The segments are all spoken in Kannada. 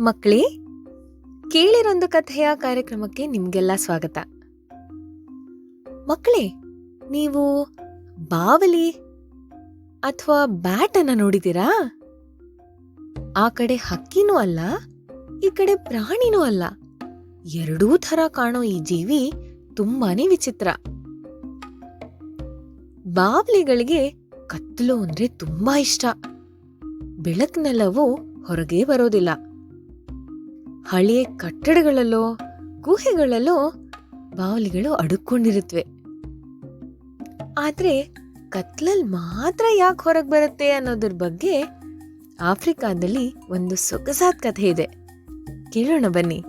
ಮಕ್ಕಳೇ, ಕೇಳಿರೊಂದು ಕಥೆಯ ಕಾರ್ಯಕ್ರಮಕ್ಕೆ ನಿಮಗೆಲ್ಲ ಸ್ವಾಗತ. ಮಕ್ಕಳೇ, ನೀವು ಬಾವಲಿ ಅಥವಾ ಬ್ಯಾಟ್ ಅನ್ನ ನೋಡಿದ್ದೀರಾ? ಆ ಕಡೆ ಹಕ್ಕಿನೂ ಅಲ್ಲ, ಈ ಕಡೆ ಪ್ರಾಣಿನೂ ಅಲ್ಲ. ಎರಡೂ ಥರ ಕಾಣೋ ಈ ಜೀವಿ ತುಂಬಾನೇ ವಿಚಿತ್ರ. ಬಾವಲಿಗಳಿಗೆ ಕತ್ತಲು ಅಂದ್ರೆ ತುಂಬಾ ಇಷ್ಟ. ಬೆಳಕಿನೆಲ್ಲವೂ ಹೊರಗೆ ಬರೋದಿಲ್ಲ. ಹಳೆಯ ಕಟ್ಟಡಗಳಲ್ಲೋ, ಗುಹೆಗಳಲ್ಲೋ ಬಾವಲಿಗಳು ಅಡುಕೊಂಡಿರುತ್ತವೆ ಆದ್ರೆ ಕತ್ಲಲ್ ಮಾತ್ರ ಯಾಕೆ ಹೊರಗೆ ಬರುತ್ತೆ ಅನ್ನೋದ್ರ ಬಗ್ಗೆ ಆಫ್ರಿಕಾದಲ್ಲಿ ಒಂದು ಸೊಗಸಾದ ಕಥೆ ಇದೆ. ಕೇಳೋಣ ಬನ್ನಿ.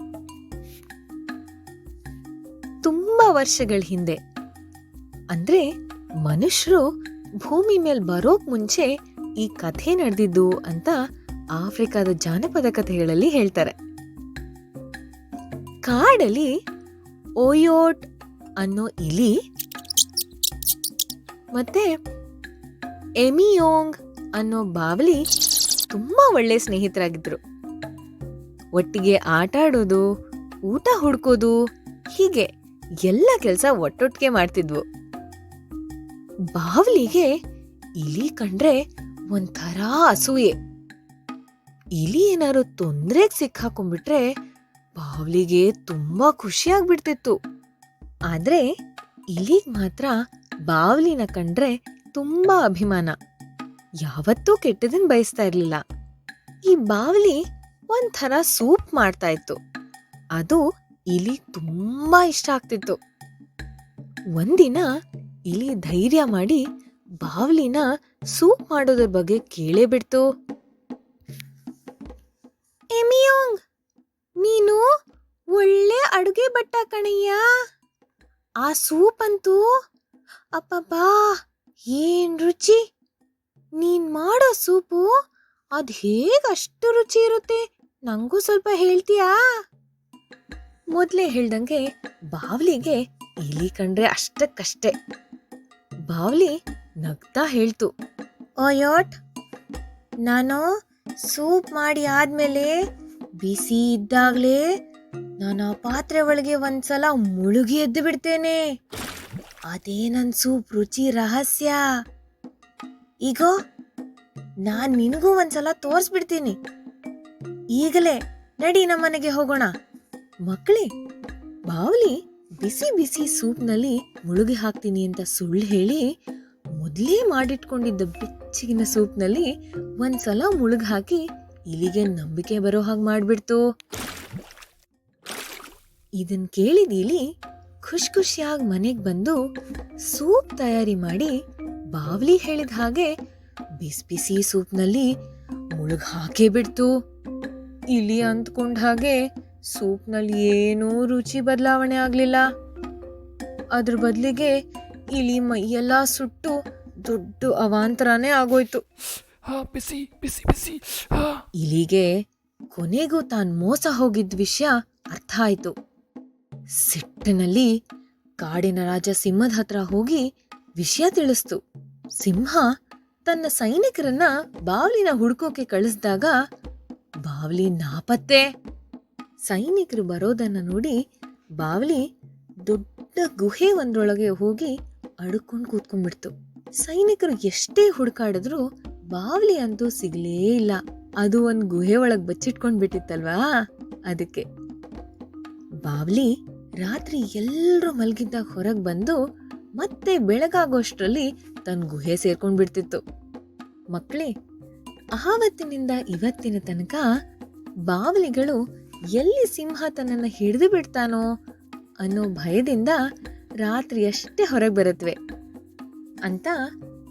ತುಂಬಾ ವರ್ಷಗಳ ಹಿಂದೆ, ಅಂದ್ರೆ ಮನುಷ್ಯರು ಭೂಮಿ ಮೇಲೆ ಬರೋಕ್ ಮುಂಚೆ ಈ ಕಥೆ ನಡೆದಿದ್ದು ಅಂತ ಆಫ್ರಿಕಾದ ಜಾನಪದ ಕಥೆಗಳಲ್ಲಿ ಹೇಳ್ತಾರೆ. ಕಾಡಲ್ಲಿ ಓಯೋಟ್ ಅನ್ನೋ ಇಲಿ ಮತ್ತೆ ಎಮಿಯೋಂಗ್ ಅನ್ನೋ ಬಾವಲಿ ತುಂಬಾ ಒಳ್ಳೆ ಸ್ನೇಹಿತರಾಗಿದ್ರು. ಒಟ್ಟಿಗೆ ಆಟ ಆಡೋದು, ಊಟ ಹುಡ್ಕೋದು, ಹೀಗೆ ಎಲ್ಲ ಕೆಲಸ ಒಟ್ಟೊಟ್ಟಿಗೆ ಮಾಡ್ತಿದ್ವು. ಬಾವಲಿಗೆ ಇಲಿ ಕಂಡ್ರೆ ಒಂಥರ ಅಸೂಯೆ. ಇಲಿ ಏನಾದ್ರು ತೊಂದ್ರೆಗ್ ಸಿಕ್ಕಾಕೊಂಡ್ಬಿಟ್ರೆ ಬಾವ್ಲಿಗೆ ತುಂಬಾ ಖುಷಿ ಆಗ್ಬಿಡ್ತಿತ್ತು ಆದ್ರೆ ಇಲಿಗ್ ಮಾತ್ರ ಬಾವ್ಲಿನ ಕಂಡ್ರೆ ತುಂಬಾ ಅಭಿಮಾನ. ಯಾವತ್ತೂ ಕೆಟ್ಟದನ್ ಬಯಸ್ತಾ ಇರ್ಲಿಲ್ಲ. ಈ ಬಾವ್ಲಿ ಒಂಥರ ಸೂಪ್ ಮಾಡ್ತಾ ಇತ್ತು ಅದು ಇಲಿ ತುಂಬಾ ಇಷ್ಟ ಆಗ್ತಿತ್ತು. ಒಂದಿನ ಇಲಿ ಧೈರ್ಯ ಮಾಡಿ ಬಾವ್ಲಿನ ಸೂಪ್ ಮಾಡೋದ್ರ ಬಗ್ಗೆ ಕೇಳೇ ಬಿಡ್ತು. ಎಮಿಯೋಂಗ್! ನೀನು ಒಳ್ಳೆ ಅಡುಗೆ ಭಟ್ಟ ಕಣಯ್ಯ. ಆ ಸೂಪ್ ಅಂತೂ ಅಪ್ಪಬ್ಬಾ ಏನ್ ರುಚಿ. ನೀನ್ ಮಾಡೋ ಸೂಪು ಅದು ಹೇಗ್ ಅಷ್ಟು ರುಚಿ ಇರುತ್ತೆ? ನಂಗೂ ಸ್ವಲ್ಪ ಹೇಳ್ತೀಯಾ? ಮೊದಲೇ ಹೇಳ್ದಂಗೆ ಬಾವ್ಲಿಗೆ ಇಲಿ ಕಂಡ್ರೆ ಅಷ್ಟಕ್ಕಷ್ಟೇ. ಬಾವ್ಲಿ ನಗ್ತಾ ಹೇಳ್ತು ಓಯೋಟ್ ನಾನು ಸೂಪ್ ಮಾಡಿ ಆದ್ಮೇಲೆ ಬಿಸಿ ಇದ್ದಾಗ್ಲೇ ನಾನು ಆ ಪಾತ್ರೆ ಒಳಗೆ ಒಂದ್ಸಲ ಮುಳುಗಿ ಎದ್ದು ಬಿಡ್ತೇನೆ. ಅದೇ ನನ್ನ ಸೂಪ್ ರುಚಿ ರಹಸ್ಯ. ಈಗ, ನಾನು ನಿನಗೂ ಒಂದ್ಸಲ ತೋರಿಸ್ಬಿಡ್ತೀನಿ. ಈಗಲೇ ನಡಿ ನಮ್ಮನೆಗೆ ಹೋಗೋಣ. ಮಕ್ಕಳಿ ಬಾವಲಿ, ಬಿಸಿ ಬಿಸಿ ಸೂಪ್ನಲ್ಲಿ ಮುಳುಗಿ ಹಾಕ್ತೀನಿ ಅಂತ ಸುಳ್ಳು ಹೇಳಿ ಮೊದಲೇ ಮಾಡಿಟ್ಕೊಂಡಿದ್ದ ಬೆಚ್ಚಗಿನ ಸೂಪ್ನಲ್ಲಿ ಒಂದ್ಸಲ ಮುಳುಗಿ ಹಾಕಿ ಇಲಿಗೆ ನಂಬಿಕೆ ಬರೋ ಹಾಗೆ ಮಾಡ್ಬಿಡ್ತು. ಇದನ್ ಕೇಳಿದ ಇಲಿ ಖುಷ್ ಖುಷಿಯಾಗಿ ಮನೆಗ್ ಬಂದು ಸೂಪ್ ತಯಾರಿ ಮಾಡಿ ಬಾವ್ಲಿ ಹೇಳಿದ ಹಾಗೆ ಬಿಸಿ ಬಿಸಿ ಸೂಪ್ನಲ್ಲಿ ಮುಳುಗ್ ಹಾಕೇ ಬಿಡ್ತು. ಇಲಿ ಅಂದ್ಕೊಂಡ ಹಾಗೆ ಸೂಪ್ನಲ್ಲಿ ಏನೂ ರುಚಿ ಬದಲಾವಣೆ ಆಗ್ಲಿಲ್ಲ. ಅದ್ರ ಬದಲಿಗೆ ಇಲಿ ಮೈಯೆಲ್ಲ ಸುಟ್ಟು ದೊಡ್ಡ ಅವಾಂತರನೇ ಆಗೋಯ್ತು. ಹಾ, ಬಿಸಿ ಬಿಸಿ ಬಿಸಿ. ಇಲಿಗೆ ಕೊನೆಗೂ ತಾನು ಮೋಸ ಹೋಗಿದ್ದ ವಿಷಯ ಅರ್ಥ ಆಯ್ತು. ಸಿಟ್ಟಿನಲ್ಲಿ ಕಾಡಿನ ರಾಜ ಸಿಂಹದ ಹತ್ರ ಹೋಗಿ ವಿಷಯ ತಿಳಿಸ್ತು. ಸಿಂಹ ತನ್ನ ಸೈನಿಕರನ್ನ ಬಾವಲಿನ ಹುಡುಕೋಕೆ ಕಳಿಸಿದಾಗ ಬಾವಲಿ ನಾಪತ್ತೆ. ಸೈನಿಕರು ಬರೋದನ್ನ ನೋಡಿ ಬಾವಲಿ ದೊಡ್ಡ ಗುಹೆ ಒಂದ್ರೊಳಗೆ ಹೋಗಿ ಅಡ್ಕೊಂಡ್ ಕೂತ್ಕೊಂಡ್ಬಿಡ್ತು. ಸೈನಿಕರು ಎಷ್ಟೇ ಹುಡುಕಾಡಿದ್ರು ಬಾವಲಿ ಅಂತೂ ಸಿಗ್ಲೇ ಇಲ್ಲ. ಅದು ಒಂದು ಗುಹೆ ಒಳಗೆ ಬಚ್ಚಿಟ್ಕೊಂಡ್ ಬಿಟ್ಟಿತ್ತಲ್ವಾ? ಅದಕ್ಕೆ. ಬಾವ್ಲಿ ರಾತ್ರಿ ಎಲ್ಲರೂ ಮಲಗಿದ್ದಾಗ ಹೊರಗೆ ಬಂದು ಮತ್ತೆ ಬೆಳಗಾಗೋಷ್ಟ್ರಲ್ಲಿ ತನ್ನ ಗುಹೆ ಸೇರ್ಕೊಂಡು ಬಿಡ್ತಿತ್ತು. ಮಕ್ಕಳೇ ಆವತ್ತಿನಿಂದ ಇವತ್ತಿನ ತನಕ ಬಾವಲಿಗಳು ಎಲ್ಲಿ ಸಿಂಹ ತನ್ನನ್ನ ಹಿಡಿದು ಬಿಡ್ತಾನೋ ಅನ್ನೋ ಭಯದಿಂದ ರಾತ್ರಿ ಅಷ್ಟೇ ಹೊರಗೆ ಬರುತ್ತವೆ ಅಂತ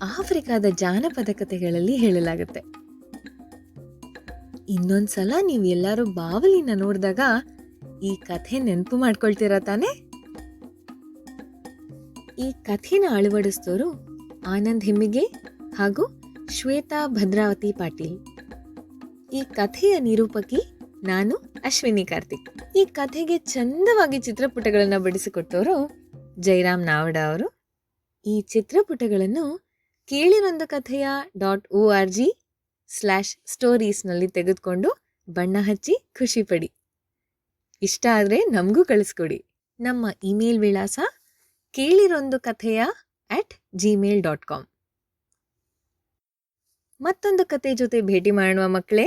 ಆಫ್ರಿಕಾದ ಜಾನಪದ ಕಥೆಗಳಲ್ಲಿ ಹೇಳಲಾಗುತ್ತೆ. ಇನ್ನೊಂದ್ಸಲ ನೀವು ಎಲ್ಲರೂ ಬಾವಲಿನ ನೋಡಿದಾಗ ಈ ಕಥೆ ನೆನಪು ಮಾಡ್ಕೊಳ್ತೀರಾ ತಾನೆ? ಈ ಕಥೆನ ಅಳವಡಿಸಿದವರು ಆನಂದ್ ಹೆಮ್ಮಿಗೆ ಹಾಗೂ ಶ್ವೇತಾ ಭದ್ರಾವತಿ ಪಾಟೀಲ್. ಈ ಕಥೆಯ ನಿರೂಪಕಿ ನಾನು ಅಶ್ವಿನಿ ಕಾರ್ತಿಕ್. ಈ ಕಥೆಗೆ ಚಂದವಾಗಿ ಚಿತ್ರಪುಟಗಳನ್ನು ಬಿಡಿಸಿಕೊಟ್ಟವರು ಜೈರಾಮ್ ನಾವಡ ಅವರು. ಈ ಚಿತ್ರಪುಟಗಳನ್ನು ಕೇಳಿರೊಂದು ಕಥೆಯ dot O R G slash ಸ್ಟೋರೀಸ್ನಲ್ಲಿ ತೆಗೆದುಕೊಂಡು ಬಣ್ಣ ಹಚ್ಚಿ ಖುಷಿಪಡಿ ಇಷ್ಟ ಆದರೆ ನಮಗೂ ಕಳಿಸ್ಕೊಡಿ. ನಮ್ಮ ಇಮೇಲ್ ವಿಳಾಸ ಕೇಳಿರೊಂದು ಕಥೆಯ ಅಟ್ ಜಿಮೇಲ್ ಡಾಟ್ ಕಾಮ್ ಮತ್ತೊಂದು ಕತೆ ಜೊತೆ ಭೇಟಿ ಮಾಡುವ ಮಕ್ಕಳೇ.